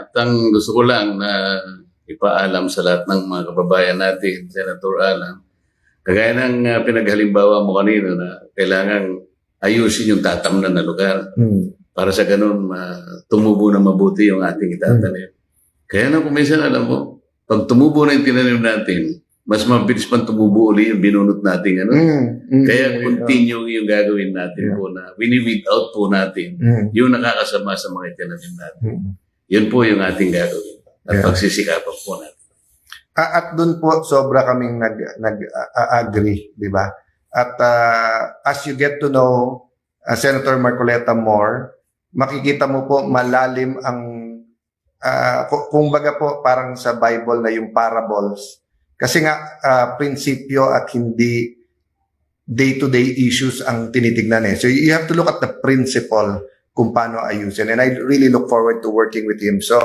At ang gusto ko lang na ipaalam sa lahat ng mga kababayan natin, Senator Alan, kagaya ng uh, pinaghalimbawa mo kanina na kailangan ayusin yung tatamnan na lugar Hmm. para sa ganun ma- tumubo na mabuti yung ating itatanim. Kaya na kuminsan alam mo, pag tumubo na yung tinanim natin, mas mabilis pang tumubo uli yung binunot natin. Ano? Hmm. Hmm. Kaya continue yung gagawin natin Yeah. po na wini-weed out po natin Hmm. yung nakakasama sa mga itinanim natin. Hmm. Yun po yung ating gagawin at Yeah. pagsisikapan po natin. Ah, At doon po sobra kaming nag nag ah, agree, 'di ba? At ah, as you get to know ah, Senator Marcoleta more, makikita mo po malalim ang ah, ku- kung baga po parang sa Bible na yung parables. Kasi nga ah, prinsipyo at hindi day-to-day issues ang tinitignan eh. So you have to look at the principle kung paano ayusin. And I really look forward to working with him. So